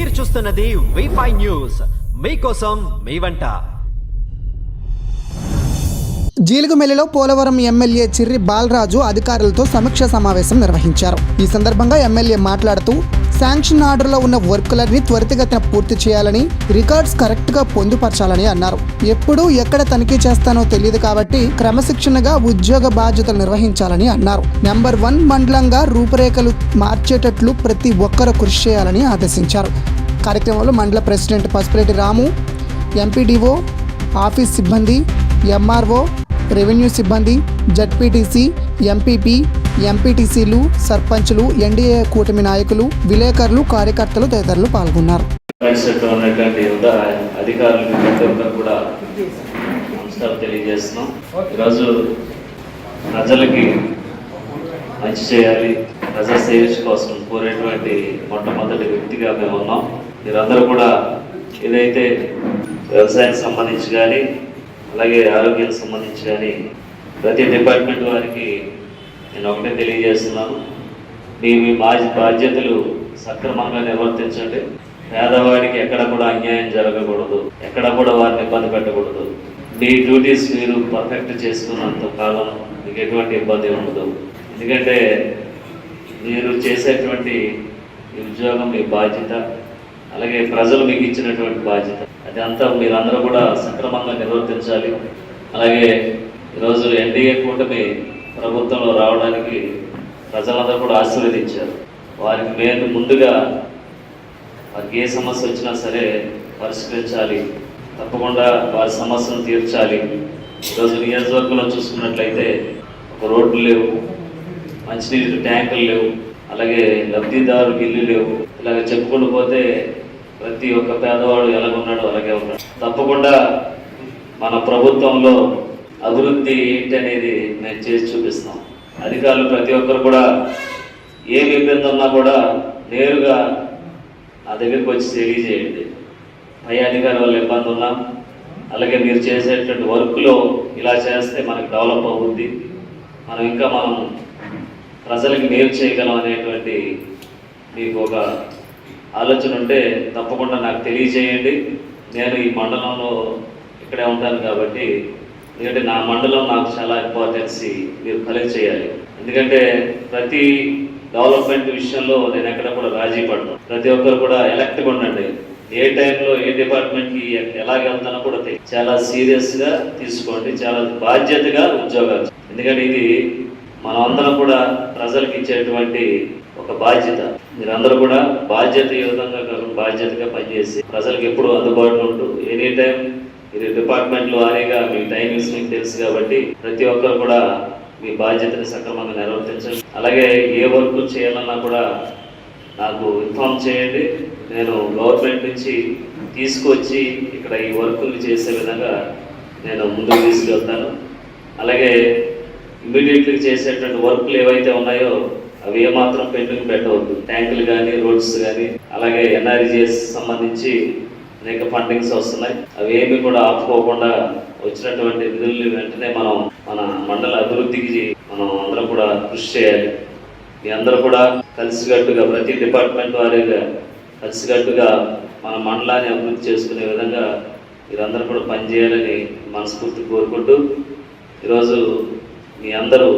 మీరు చూస్తున్నది వి న్యూస్ మీకోసం మీ వంట. జీలుగుమెల్లిలో పోలవరం ఎమ్మెల్యే చిర్రి బాలరాజు అధికారులతో సమీక్ష సమావేశం నిర్వహించారు. ఈ సందర్భంగా ఎమ్మెల్యే మాట్లాడుతూ శాంక్షన్ ఆర్డర్లో ఉన్న వర్కులన్నీ త్వరితగతిన పూర్తి చేయాలని రికార్డ్స్ కరెక్ట్గా పొందుపరచాలని అన్నారు. ఎప్పుడు ఎక్కడ తనిఖీ చేస్తానో తెలియదు కాబట్టి క్రమశిక్షణగా ఉద్యోగ బాధ్యతలు నిర్వహించాలని అన్నారు. నెంబర్ వన్ మండలంగా రూపురేఖలు మార్చేటట్లు ప్రతి ఒక్కరూ కృషి చేయాలని ఆదేశించారు. కార్యక్రమంలో మండల president Pasupuleti Ramu MPDO office సిబ్బంది ఎంఆర్ఓ రెవెన్యూ సిబ్బంది జడ్పీటీసీ ఎంపీపీ ఎంపీటీసీలు సర్పంచులు ఎన్డీఏ కూటమి నాయకులు విలేకరులు కార్యకర్తలు తదితరులు పాల్గొన్నారు. కూడా తెలియజేస్తున్నాం. ఈరోజు ప్రజలకి మంచి చేయాలి. ప్రజా సేవ కోసం కోరేటువంటి మొట్టమొదటి వ్యక్తిగా మేము ఉన్నాం. మీరందరూ కూడా ఏదైతే వ్యవసాయానికి సంబంధించి కానీ అలాగే ఆరోగ్యానికి సంబంధించి కానీ ప్రతి డిపార్ట్మెంట్ వారికి నేను ఒకటే తెలియజేస్తున్నాను. మీ మీ బాధ్య బాధ్యతలు సక్రమంగా నిర్వర్తించండి. పేదవాడికి ఎక్కడ కూడా అన్యాయం జరగకూడదు. ఎక్కడ కూడా వారిని ఇబ్బంది పెట్టకూడదు. మీ డ్యూటీస్ మీరు పర్ఫెక్ట్ చేసుకున్నంత కాలం మీకు ఎటువంటి ఇబ్బంది ఉండదు. ఎందుకంటే మీరు చేసేటువంటి ఉద్యోగం మీ బాధ్యత అలాగే ప్రజలు మీకు ఇచ్చినటువంటి బాధ్యత. అదంతా మీరందరూ కూడా సక్రమంగా నిర్వర్తించాలి. అలాగే ఈరోజు ఎన్డీఏ కూటమి ప్రభుత్వంలో రావడానికి ప్రజలందరూ కూడా ఆశీర్వదించారు. వారికి మేము ముందుగా వారికి ఏ సమస్య వచ్చినా సరే పరిష్కరించాలి. తప్పకుండా వారి సమస్యను తీర్చాలి. ఈరోజు నియోజకవర్గంలో చూసుకున్నట్లయితే ఒక రోడ్లు లేవు మంచినీళ్ళు ట్యాంకులు లేవు అలాగే లబ్ధిదారు ఇల్లు లేవు. ఇలాగ చెప్పుకుంటూ పోతే ప్రతి ఒక్క పేదవాడు ఎలాగున్నాడో అలాగే ఉన్నాడు. తప్పకుండా మన ప్రభుత్వంలో అభివృద్ధి ఏంటి అనేది మేము చేసి చూపిస్తాం అధికారులు ప్రతి ఒక్కరు కూడా ఏ ఇబ్బంది ఉన్నా కూడా నేరుగా నా దగ్గరికి వచ్చి తెలియజేయండి పై అధికారి వల్ల ఇబ్బంది ఉన్నా అలాగే మీరు చేసేటువంటి వర్క్లో ఇలా చేస్తే మనకు డెవలప్ అవుద్ది. మనం ఇంకా మనం ప్రజలకి మేలు చేయగలం అనేటువంటి మీకు ఒక ఆలోచన ఉంటే తప్పకుండా నాకు తెలియజేయండి. నేను ఈ మండలంలో ఇక్కడే ఉంటాను కాబట్టి ఎందుకంటే నా మండలం నాకు చాలా ఇంపార్టెన్సీ మీరు కలెక్ట్ చేయాలి. ఎందుకంటే ప్రతి డెవలప్మెంట్ విషయంలో నేను ఎక్కడ కూడా రాజీ పడను. ప్రతి ఒక్కరు కూడా ఎలక్ట్ ఉండండి. ఏ టైంలో ఏ డిపార్ట్మెంట్కి ఎలాగ వెళ్తానో కూడా చాలా సీరియస్గా తీసుకోండి. చాలా బాధ్యతగా ఉద్యోగాలు ఎందుకంటే ఇది మనం అందరం కూడా ప్రజలకు ఇచ్చేటువంటి ఒక బాధ్యత. మీరందరూ కూడా బాధ్యత ఈ విధంగా బాధ్యతగా పనిచేసి ప్రజలకు ఎప్పుడు అందుబాటులో ఉంటూ ఎనీ టైం ఇది డిపార్ట్మెంట్ వారీగా మీ టైమింగ్స్ మీకు తెలుసు కాబట్టి ప్రతి ఒక్కరు కూడా మీ బాధ్యతని సక్రమంగా నిర్వర్తించండి అలాగే ఏ వర్క్ చేయాలన్నా కూడా నాకు ఇన్ఫామ్ చేయండి. నేను గవర్నమెంట్ నుంచి తీసుకొచ్చి ఇక్కడ ఈ వర్కులు చేసే విధంగా నేను ముందుకు తీసుకెళ్తాను. అలాగే ఇమీడియట్లీ చేసేటువంటి వర్క్లు ఏవైతే ఉన్నాయో అవి ఏమాత్రం పెండింగ్ పెట్టవద్దు. ట్యాంకులు కానీ రోడ్స్ కానీ అలాగే ఎన్ఆర్జిఎస్ సంబంధించి అనేక ఫండింగ్స్ వస్తున్నాయి. అవి ఏమి కూడా ఆపుకోకుండా వచ్చినటువంటి నిధుల్ని వెంటనే మనం మన మండల అభివృద్ధికి మనం అందరం కూడా కృషి చేయాలి. మీ అందరూ కూడా కలిసికట్టుగా ప్రతి డిపార్ట్మెంట్ వారీగా కలిసికట్టుగా మన మండలాన్ని అభివృద్ధి చేసుకునే విధంగా మీరందరూ కూడా పనిచేయాలని మనస్ఫూర్తి కోరుకుంటూ ఈరోజు మీ అందరూ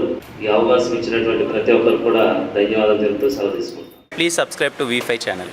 ఈ అవకాశం ఇచ్చినటువంటి ప్రతి ఒక్కరు కూడా ధన్యవాదాలు తెలుపుతూ సెలవు తీసుకుంటాం ప్లీజ్ సబ్స్క్రైబ్ టు వీఫై ఛానల్